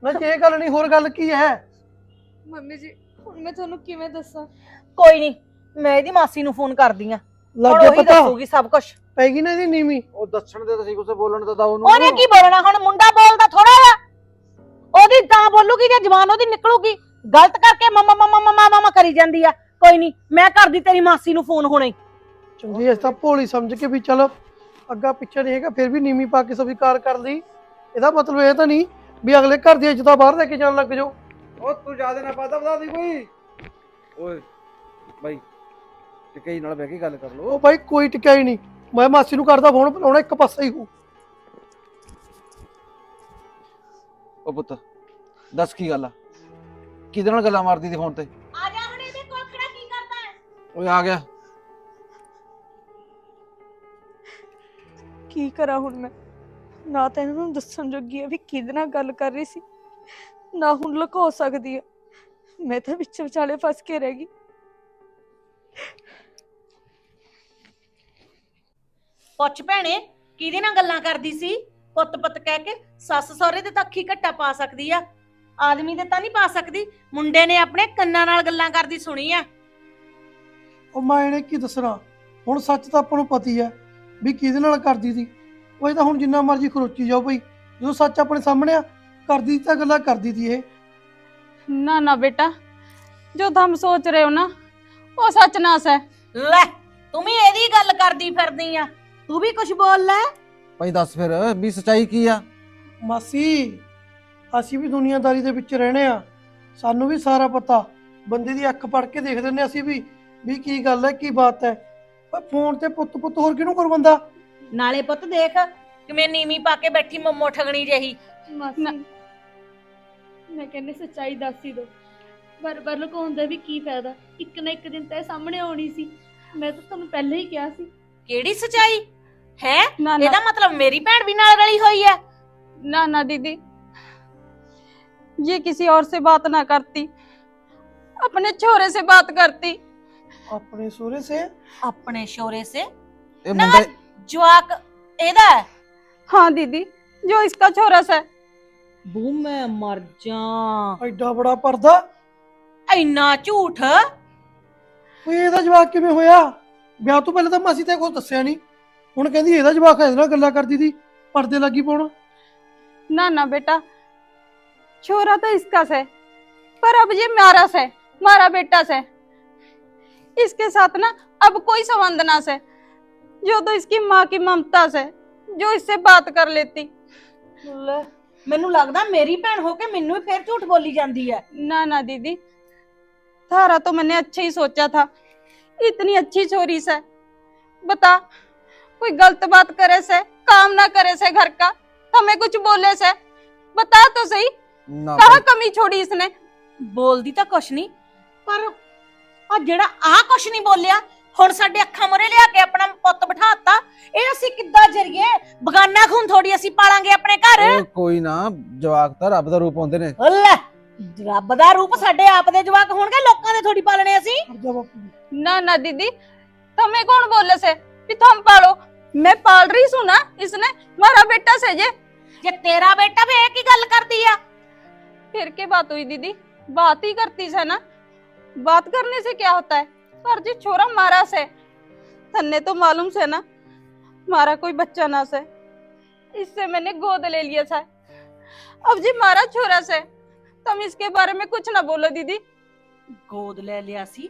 ਨਾ ਜੇ ਇਹ ਗੱਲ ਨਹੀਂ ਹੋਰ ਗੱਲ ਕੀ ਹੈ? ਮੰਮੀ ਜੀ ਹੁਣ ਮੈਂ ਤੁਹਾਨੂੰ ਕਿਵੇਂ ਦੱਸਾਂ? ਕੋਈ ਨਹੀਂ ਮੈਂ ਇਹਦੀ ਮਾਸੀ ਨੂੰ ਫੋਨ ਕਰਦੀ ਆ ਲੱਗੇ ਉਹੀ ਪਤਾ। ਦੱਸੂਗੀ ਸਭ ਕੁਝ ਪੈਗੀ ਨਾ ਇਹਦੀ ਨੀਵੀਂ। ਉਹ ਦੱਸਣ ਦੇ ਤੁਸੀਂ ਕੁਛ ਬੋਲਣ ਤਾਂ ਦਓ ਉਹਨੂੰ ਉਹਨੇ ਕੀ ਬੋਲਣਾ? ਹੁਣ ਮੁੰਡਾ ਬੋਲਦਾ ਥੋੜਾ ਆ ਉਹਦੀ ਤਾਂ ਬੋਲੂਗੀ ਜੇ ਜਵਾਨ ਉਹਦੀ ਨਿਕਲੂਗੀ? ਗਲਤ ਕਰਕੇ ਮਮਾ ਮਮਾ ਮਮਾ ਮਮਾ ਕਰੀ ਜਾਂਦੀ ਆ। ਕੋਈ ਨਹੀਂ ਮੈਂ ਕਰਦੀ ਤੇਰੀ ਮਾਸੀ ਨੂੰ ਫੋਨ ਹੁਣੇ। ਚੰਗੀ ਇਸ ਤਾਂ ਭੋਲੀ ਸਮਝ ਕੇ ਵੀ ਚਲ ਅੱਗਾ ਪਿੱਛੇ ਨਹੀਂ ਹੈਗਾ ਫਿਰ ਵੀ ਨੀਵੀਂ ਪਾ ਕੇ ਸਵੀਕਾਰ ਕਰ ਲਈ। ਇਹਦਾ ਮਤਲਬ ਇਹ ਤਾਂ ਨਹੀਂ ਵੀ ਅਗਲੇ ਘਰ ਦੀ ਇੱਜ਼ਤਾਂ ਬਾਹਰ ਲੈ ਕੇ ਜਾਣ ਲੱਗ ਜਾਓ। ਉਹ ਤੂੰ ਜ਼ਿਆਦਾ ਨਾ ਪਤਾ ਬਤਾ ਦੀ ਕੋਈ। ਓਏ ਬਾਈ ਟਿਕਈ ਨਾਲ ਬਹਿ ਕੇ ਗੱਲ ਕਰ ਲੋ ਉਹ ਬਾਈ ਕੋਈ ਟਿਕਿਆ ਹੀ ਨਹੀਂ। ਮੈਂ ਮਾਸੀ ਨੂੰ ਕਰਦਾ ਫੋਨ ਬੁਲਾਉਣਾ ਇੱਕ ਪਾਸਾ ਹੀ ਹੂੰ। ਉਹ ਪੁੱਤ ਦੱਸ ਕੀ ਗੱਲ ਆ ਕਿਹਦੇ ਨਾਲ ਗੱਲਾਂ ਮਾਰਦੀ ਸੀ ਫੋਨ ਤੇ ਆ ਜਾ ਹੁਣ ਇਹਦੇ ਕੋਲ ਖੜਾ ਕੀ ਕਰਦਾ ਹੈ ਓਏ ਆ ਗਿਆ ਕੀ ਕਰਾਂ ਹੁਣ ਮੈਂ ਨਾ ਤਾਂ ਇਹਨਾਂ ਨੂੰ ਦੱਸਣ ਜੋਗੀ ਆ ਵੀ ਕਿਹਦੇ ਨਾਲ ਗੱਲ ਕਰ ਰਹੀ ਸੀ ਨਾ ਹੁਣ ਲੁਕੋ ਸਕਦੀ ਆ ਮੈਂ ਤਾਂ ਵਿੱਚ ਵਿਚਾਲੇ ਫਸ ਕੇ ਰਹਿ ਗਈ ਪੁੱਛ ਭੈਣੇ ਕਿਹਦੇ ਨਾਲ ਗੱਲਾਂ ਕਰਦੀ ਸੀ ਪੁੱਤ ਪੁੱਤ ਕਹਿ ਕੇ ਸੱਸ ਸਹੁਰੇ ਦੇ ਤਾਂ ਅੱਖੀ ਘੱਟਾ ਪਾ ਸਕਦੀ ਆ। ਆਦਮੀ ਦੇ ਤਾਂ ਨਹੀਂ ਪਾ ਸਕਦੀ। ਮੁੰਡੇ ਨੇ ਆਪਣੇ ਕੰਨਾਂ ਨਾਲ ਗੱਲਾਂ ਕਰਦੀ ਸੁਣੀ ਆ। ਉਹ ਮੈਂ ਇਹਨੇ ਕੀ ਦੱਸਣਾ? ਹੁਣ ਸੱਚ ਤਾਂ ਆਪਾਂ ਨੂੰ ਪਤੀ ਆ ਵੀ ਕਿਹਦੇ ਨਾਲ ਕਰਦੀ ਸੀ। ਉਹ ਇਹ ਤਾਂ ਹੁਣ ਜਿੰਨਾ ਮਰਜ਼ੀ ਖਰੋਚੀ ਜਾਓ ਭਈ ਜਦੋਂ ਸੱਚ ਆਪਣੇ ਸਾਹਮਣੇ ਆ ਕਰਦੀ ਤਾਂ ਗੱਲਾਂ ਕਰਦੀ ਸੀ ਇਹ। ਨਾ ਨਾ ਬੇਟਾ ਜੋ ਤੁਮ ਸੋਚ ਰਹੇ ਹੋ ਨਾ ਉਹ ਸੱਚ ਨਾਸ ਹੈ। ਲੈ ਤੂੰ ਵੀ ਇਹਦੀ ਗੱਲ ਕਰਦੀ ਫਿਰਦੀ ਆ। ਤੂੰ ਵੀ ਕੁਝ ਬੋਲ ਲੈ। ਭਾਈ ਦੱਸ ਫਿਰ ਵੀ ਸਚਾਈ ਕੀ ਆ? ਮਾਸੀ ਅਸੀਂ ਵੀ ਦੁਨੀਆਦਾਰੀ ਦੇ ਵਿੱਚ ਰਹਿਣੇ ਆ। ਸਾਨੂੰ ਵੀ ਸਾਰਾ ਪਤਾ। ਬੰਦੇ ਦੀ ਅੱਖ ਪੜ ਕੇ ਦੇਖਦੇ ਨੇ ਅਸੀਂ ਵੀ ਵੀ ਕੀ ਗੱਲ ਹੈ ਕੀ ਬਾਤ ਹੈ। ਪਰ ਫੋਨ ਤੇ ਪੁੱਤ ਪੁੱਤ ਹੋਰ ਕਿਹਨੂੰ ਕਰ ਬੰਦਾ? ਨਾਲੇ ਪੁੱਤ ਦੇਖ ਕਿਵੇਂ ਨੀਵੀਂ ਪਾ ਕੇ ਬੈਠੀ ਮੰਮੋ ਠਗਣੀ ਜਹੀ। ਮਾਸੀ ਮੈਂ ਕਹਿੰਦੀ ਸੱਚਾਈ ਦੱਸ ਹੀ ਦੋ। ਪਰ ਪਰ ਲੁਕਾਉਣ ਦਾ ਵੀ ਕੀ ਫਾਇਦਾ? ਇੱਕ ਨਾ ਇੱਕ ਦਿਨ ਤਾਂ ਇਹ ਸਾਹਮਣੇ ਆਉਣੀ ਸੀ। ਮੈਂ ਤਾਂ ਤੁਹਾਨੂੰ ਪਹਿਲਾਂ ਹੀ ਕਿਹਾ ਸੀ। ਕਿਹੜੀ ਸਚਾਈ? ਹੈ ना ना ਇਹਦਾ ਮਤਲਬ ਮੇਰੀ ਭੈਣ ਵੀ ਨਾਲ ਰਲੀ ਹੋਈ ਆ ना ना दीदी ये किसी और से बात ना करती अपने छोरे से बात करती ਆਪਣੇ ਸੋਹਰੇ ਸੇ ਆਪਣੇ ਸ਼ੋਰੇ ਸੇ ਇਹ ਨਾ ਮੁੰਡਾ ਜਵਾਕ ਇਹਦਾ ਹੈ। हाँ दीदी जो इसका छोरा है ਬੂ ਮੈਂ ਮਰ ਜਾ ਐਡਾ ਬੜਾ ਪਰਦਾ ਇੰਨਾ ਝੂਠ ਓਏ ਇਹਦਾ ਜਵਾਬ ਕਿਵੇਂ ਹੋਇਆ ਵਿਆਹ ਤੋਂ ਪਹਿਲਾਂ ਤਾਂ ਮਾਸੀ ਤੇ ਕੁਝ ਦੱਸਿਆ ਨਹੀਂ ਹੁਣ ਕਹਿੰਦੀ ਇਹਦਾ ਜਵਾਬ ਇਹਦੇ ਨਾਲ ਗੱਲਾਂ ਕਰਦੀ ਸੀ ਪਰਦੇ ਲੱਗੀ ਪਾਉਣ ना ना बेटा छोरा तो इसका से पर अब ये मारा से मारा बेटा से इसके साथ ना अब कोई संबंध ना से जो तो इसकी माँ की ममता से जो इससे बात कर लेती ਲੈ, ਮੈਨੂੰ ਲੱਗਦਾ ਮੇਰੀ ਭੈਣ ਹੋ ਕੇ ਮੈਨੂੰ ਹੀ ਫੇਰ ਝੂਠ ਬੋਲੀ ਜਾਂਦੀ ਹੈ ना ना दीदी थारा तो मैंने अच्छा ही सोचा था इतनी अच्छी छोरी से बता कोई गलत बात करे से काम ना करे से घर का हमें कुछ बोले से बता तो सही ਨਾ कहा ਭਾਈ, कमी छोड़ी इसने ਬੋਲਦੀ ਤਾਂ ਕੁਛ ਨਹੀਂ ਪਰ ਆ ਜਿਹੜਾ ਆ ਕੁਛ ਨਹੀਂ ਬੋਲਿਆ ਹੁਣ ਸਾਡੇ ਅੱਖਾਂ ਮੁਰੇ ਲਿਆ ਕੇ ਆਪਣਾ ਪੁੱਤ ਬਿਠਾਤਾ ਇਹ ਅਸੀਂ ਕਿੱਦਾਂ ਜਰੀਏ ਬਗਾਨਾ ਖੂਨ ਥੋੜੀ ਅਸੀਂ ਪਾਲਾਂਗੇ ਆਪਣੇ ਘਰ ਓਏ ਕੋਈ ਨਾ ਜਵਾਕ ਤਾਂ ਰੱਬ ਦਾ ਰੂਪ ਹੁੰਦੇ ਨੇ ਲੈ ਰੱਬ ਦਾ ਰੂਪ ਸਾਡੇ ਆਪ ਦੇ ਜਵਾਕ ਹੋਣਗੇ ਲੋਕਾਂ ਦੇ ਥੋੜੀ ਪਾਲਣੇ ਅਸੀਂ ਜਾ ਬਾਪੂ ना ना दीदी तुम्हें कौन बोले से कि तुम पालो मैं पाल रही हूँ ना इसने मारा बेटा से जे ਜੇ ਤੇਰਾ ਬੇਟਾ ਵੀ ਇਹ ਕੀ ਗੱਲ ਕਰਦੀ ਆ फिर की बात हुई दीदी बात ही करती से ना बात करने से क्या होता है पर जी छोरा मारा से तन्ने तो मालूम से ना मारा कोई बच्चा ना से इससे मैंने गोद ले लिया था अब जी मारा छोरा से तुम इसके बारे में कुछ ना बोलो दीदी ਗੋਦ ਲੈ ਲਿਆ ਸੀ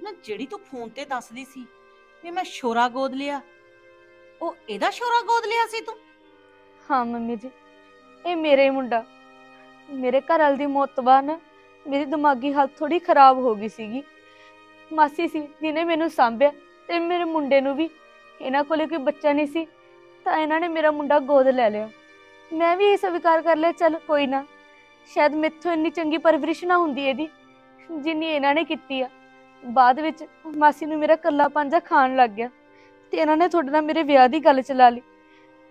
ਨਾ ਜਿਹੜੀ ਤੂੰ ਫੋਨ ਤੇ ਦੱਸਦੀ ਸੀ ਵੀ ਮੈਂ ਸ਼ੋਰਾ ਗੋਦ ਲਿਆ ਉਹ ਇਹਦਾ ਸ਼ੋਰਾ ਗੋਦ ਲਿਆ ਸੀ ਤੂੰ? ਹਾਂ, ਮੰਮੀ ਜੀ। ਇਹ ਮੇਰੇ ਹੀ ਮੁੰਡਾ। ਮੇਰੇ ਘਰ ਵਾਲ ਦੀ ਮੌਤ ਤੋਂ ਬਾਅਦ ਨਾ ਮੇਰੀ ਦਿਮਾਗੀ ਹਾਲਤ ਥੋੜੀ ਖਰਾਬ ਹੋ ਗਈ ਸੀਗੀ। ਮਾਸੀ ਸੀ, ਜਿਹਨੇ ਮੈਨੂੰ ਸਾਂਭਿਆ ਤੇ ਮੇਰੇ ਮੁੰਡੇ ਨੂੰ ਵੀ। ਇਹਨਾਂ ਕੋਲੇ ਕੋਈ ਬੱਚਾ ਨਹੀਂ ਸੀ, ਤਾਂ ਇਹਨਾਂ ਨੇ ਮੇਰਾ ਮੁੰਡਾ ਗੋਦ ਲੈ ਲਿਆ। ਮੈਂ ਵੀ ਇਹ ਸਵੀਕਾਰ ਕਰ ਲਿਆ, ਚੱਲ ਕੋਈ ਨਾ। ਸ਼ਾਇਦ ਮੈਥੋਂ ਇੰਨੀ ਚੰਗੀ ਪਰਵਰਿਸ਼ ਨਾ ਹੁੰਦੀ ਇਹਦੀ, ਜਿੰਨੀ ਇਹਨਾਂ ਨੇ ਕੀਤੀ ਆ। ਬਾਅਦ ਵਿੱਚ ਮਾਸੀ ਨੂੰ ਮੇਰਾ ਕੱਲਾ ਪੰਜਾ ਖਾਣ ਲੱਗ ਗਿਆ। ਤੇ ਇਹਨਾਂ ਨੇ ਤੁਹਾਡੇ ਨਾਲ ਮੇਰੇ ਵਿਆਹ ਦੀ ਗੱਲ ਚਲਾ ਲਈ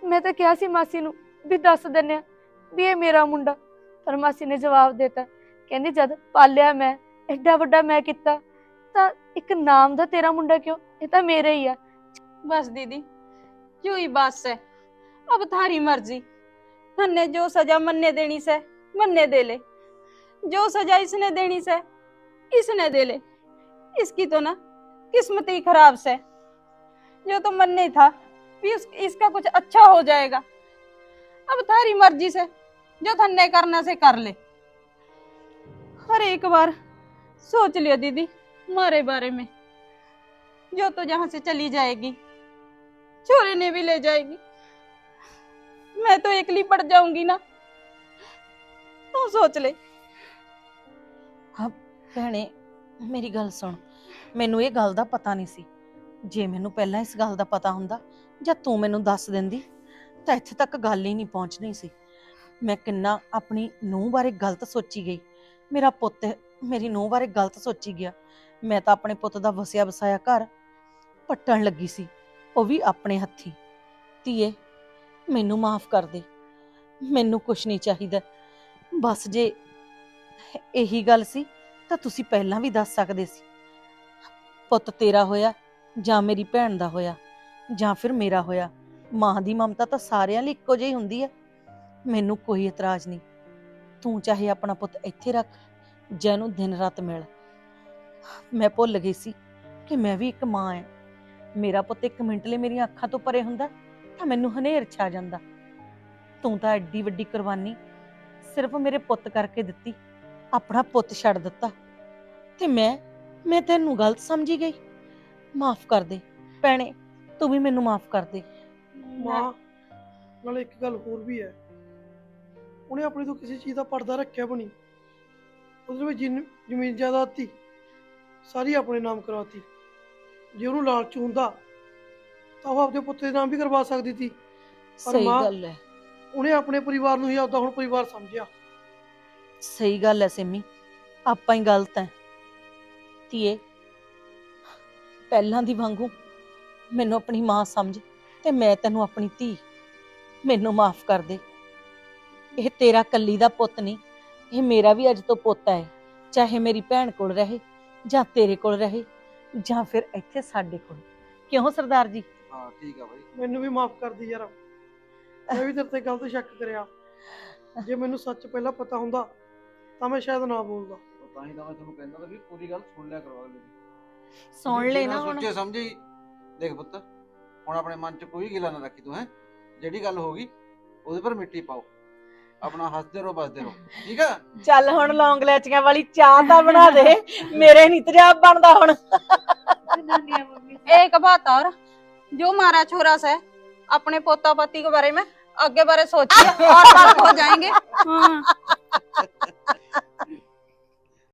ਮੈਂ ਤਾਂ ਕਿਹਾ ਸੀ ਮਾਸੀ ਨੂੰ ਵੀ ਦੱਸ ਦਿੰਨੇ ਆ ਵੀ ਇਹ ਮੇਰਾ ਮੁੰਡਾ ਪਰ ਮਾਸੀ ਨੇ ਜਵਾਬ ਦਿੱਤਾ ਕਹਿੰਦੀ ਜਦ ਪਾਲਿਆ ਮੈਂ ਐਡਾ ਵੱਡਾ ਮੈਂ ਕੀਤਾ ਤਾਂ ਇੱਕ ਨਾਮ ਦਾ ਤੇਰਾ ਮੁੰਡਾ ਕਿਉਂ ਇਹ ਤਾਂ ਮੇਰਾ ਹੀ ਆ बस दीदी जो ही बात से अब थारी मर्जी हमने जो सजा मन्ने देनी से मन्ने दे ले जो सजा इसने देनी से इसने दे ले इसकी तो ना किस्मत ही खराब से जो तो मन नहीं था भी उस, इसका कुछ अच्छा हो जाएगा अब थारी मर्जी से जो थन्ने करना से कर ले हर एक बार सोच लियो दीदी मारे बारे में जो तो जहां से चली जाएगी छोरे ने भी ले जाएगी मैं तो एकली पड़ जाऊंगी ना तू सोच ले ਭੈਣੇ ਮੇਰੀ ਗੱਲ ਸੁਣ ਮੈਨੂੰ ਇਹ ਗੱਲ ਦਾ ਪਤਾ ਨਹੀਂ ਸੀ ਜੇ ਮੈਨੂੰ ਪਹਿਲਾਂ ਇਸ ਗੱਲ ਦਾ ਪਤਾ ਹੁੰਦਾ ਜਾਂ ਤੂੰ ਮੈਨੂੰ ਦੱਸ ਦਿੰਦੀ, ਤਾਂ ਇੱਥੇ ਤੱਕ ਗੱਲ ਹੀ ਨਹੀਂ ਪਹੁੰਚਣੀ ਸੀ। ਮੈਂ ਕਿੰਨਾ ਆਪਣੀ ਨੂੰਹ ਬਾਰੇ ਗਲਤ ਸੋਚੀ ਗਈ। ਮੇਰਾ ਪੁੱਤ, ਮੇਰੀ ਨੂੰਹ ਬਾਰੇ ਗਲਤ ਸੋਚੀ ਗਿਆ। ਮੈਂ ਤਾਂ ਆਪਣੇ ਪੁੱਤ ਦਾ ਵਸਿਆ ਵਸਾਇਆ ਘਰ ਪੱਟਣ ਲੱਗੀ ਸੀ। ਉਹ ਵੀ ਆਪਣੇ ਹੱਥੀ। ਧੀਏ, ਮੈਨੂੰ ਮਾਫ ਕਰ ਦੇ। ਮੈਨੂੰ ਕੁਝ ਨਹੀਂ ਚਾਹੀਦਾ। ਬਸ ਜੇ ਇਹੀ ਗੱਲ ਸੀ, ਤਾਂ ਤੁਸੀਂ ਪਹਿਲਾਂ ਵੀ ਦੱਸ ਸਕਦੇ ਸੀ। ਪੁੱਤ ਤੇਰਾ ਹੋਇਆ ਜਾਂ ਮੇਰੀ ਭੈਣ ਦਾ ਹੋਇਆ, ਜਾਂ ਫਿਰ ਮੇਰਾ ਹੋਇਆ, ਮਾਂ ਦੀ ਮਮਤਾ ਤਾਂ ਸਾਰਿਆਂ ਲਈ ਇੱਕੋ ਜਿਹੀ ਹੁੰਦੀ ਹੈ। ਮੈਨੂੰ ਕੋਈ ਇਤਰਾਜ਼ ਨਹੀਂ। ਤੂੰ ਚਾਹੇ ਆਪਣਾ ਪੁੱਤ ਇੱਥੇ ਰੱਖ ਜਾਂ ਇਹਨੂੰ ਦਿਨ ਰਾਤ ਮਿਲ। ਮੈਂ ਭੁੱਲ ਗਈ ਸੀ ਕਿ ਮੈਂ ਵੀ ਇੱਕ ਮਾਂ ਐ ਮੇਰਾ ਪੁੱਤ ਇੱਕ ਮਿੰਟ ਲਈ ਮੇਰੀਆਂ ਅੱਖਾਂ ਤੋਂ ਪਰੇ ਹੁੰਦਾ, ਤਾਂ ਮੈਨੂੰ ਹਨੇਰ ਛਾ ਜਾਂਦਾ। ਤੂੰ ਤਾਂ ਐਡੀ ਵੱਡੀ ਕੁਰਬਾਨੀ ਸਿਰਫ ਮੇਰੇ ਪੁੱਤ ਕਰਕੇ ਦਿੱਤੀ, ਆਪਣਾ ਪੁੱਤ ਛੱਡ ਦਿੱਤਾ। ਤੇ ਮੈਂ ਮੈਂ ਤੈਨੂੰ ਗਲਤ ਸਮਝੀ ਗਈ? ਮਾਫ ਕਰ ਦੇ। ਭੈਣੇ ਤੂੰ ਵੀ ਮੈਨੂੰ ਮਾਫ ਕਰ ਦੇ। ਮਾਂ ਨਾਲੇ ਇੱਕ ਗੱਲ ਹੋਰ ਵੀ ਹੈ। ਉਹਨੇ ਆਪਣੀ ਤੋਂ ਕਿਸੇ ਚੀਜ਼ ਦਾ ਪਰਦਾ ਰੱਖਿਆ ਬਣੀ ਉਹਦੇ ਵਿੱਚ ਜਿੰਨ- ਜ਼ਮੀਨ ਜਾਇਦਾਦ ਸਾਰੀ ਆਪਣੇ ਨਾਮ ਕਰਾਤੀ। ਜੇ ਉਹਨੂੰ ਲਾਲਚ ਹੁੰਦਾ ਤਾਂ ਉਹ ਆਪਣੇ ਪੁੱਤ ਦੇ ਨਾਮ ਵੀ ਕਰਵਾ ਸਕਦੀ ਸੀ ਪਰ ਸਹੀ ਮਾਂ- ਗੱਲ ਹੈ। ਉਹਨੇ ਆਪਣੇ ਪਰਿਵਾਰ ਨੂੰ ਹੀ ਆਪਦਾ ਹੁਣ ਪਰਿਵਾਰ ਸਮਝਿਆ। ਸਹੀ ਗੱਲ ਹੈ ਸਿਮੀ। ਆਪਾਂ ਹੀ ਗਲਤ ਹੈ। ਧੀਏ ਪਹਿਲਾਂ ਦੀ ਵਾਂਗੂ ਮੈਨੂੰ ਆਪਣੀ ਮਾਂ ਸਮਝ ਤੇ ਮੈਂ ਤੈਨੂੰ ਆਪਣੀ ਧੀ। ਮੈਨੂੰ ਮਾਫ ਕਰ ਦੇ। ਇਹ ਤੇਰਾ ਕੱਲੀ ਦਾ ਪੁੱਤ ਨਹੀਂ ਇਹ ਮੇਰਾ ਵੀ ਅੱਜ ਤੋਂ ਪੋਤਾ ਹੈ। ਚਾਹੇ ਮੇਰੀ ਭੈਣ ਕੋਲ ਰਹੇ ਜਾਂ ਤੇਰੇ ਕੋਲ ਰਹੇ ਜਾਂ ਫਿਰ ਇੱਥੇ ਸਾਡੇ ਕੋਲ। ਕਿਉਂ ਸਰਦਾਰ ਜੀ? ਹਾਂ ਠੀਕ ਆ ਬਾਈ। ਮੈਨੂੰ ਵੀ ਮਾਫ ਕਰ ਦੀ ਯਾਰ। ਮੈਂ ਵੀ ਤੇਰੇ ਤੇ ਗਲਤ ਸ਼ੱਕ ਕਰਿਆ। ਜੇ ਮੈਨੂੰ ਸੱਚ ਪਹਿਲਾਂ ਪਤਾ ਹੁੰਦਾ ਤਾਂ ਮੈਂ ਸ਼ਾਇਦ ਨਾ ਬੋਲਦਾ। ਤਾਂ ਹੀ ਤਾਂ ਮੈਂ ਤੁਹਾਨੂੰ ਕਹਿੰਦਾ ਤਾਂ ਵੀ ਪੂਰੀ ਗੱਲ ਸੁਣ ਲਿਆ ਕਰੋ ਅਗਲੇ ਦੀ। ਸੁਣ ਜੇ ਲੈ ਬਿਨਾਂ ਨਾ ਹੁਣ ਸੋਚੇ ਸਮਝੇ ਹੀ ਦੇਖ ਪੁੱਤ ਹੁਣ ਆਪਣੇ ਮਨ 'ਚ ਕੋਈ ਗਿਲਾ ਨਾ ਰੱਖੀ ਤੂੰ ਹੈ ਜਿਹੜੀ ਗੱਲ ਹੋ ਗਈ ਉਹਦੇ ਪਰ ਮਿੱਟੀ ਪਾਓ ਆਪਣਾ ਹੱਸਦੇ ਰਹੋ ਬਸਦੇ ਰਹੋ ਠੀਕ ਆ ਚੱਲ ਹੁਣ ਲੌਂਗ ਲੈਚੀਆਂ ਵਾਲੀ ਚਾਹ ਤਾਂ ਬਣਾ ਦੇ [laughs] ਮੇਰੇ ਨਹੀਂ ਤੇਜ਼ਾਬ ਬਣਦਾ ਹੁਣ एक बात और जो हमारा छोरा से अपने पोता पति के बारे में आगे बारे सोचिए और बात हो जाएंगे हाँ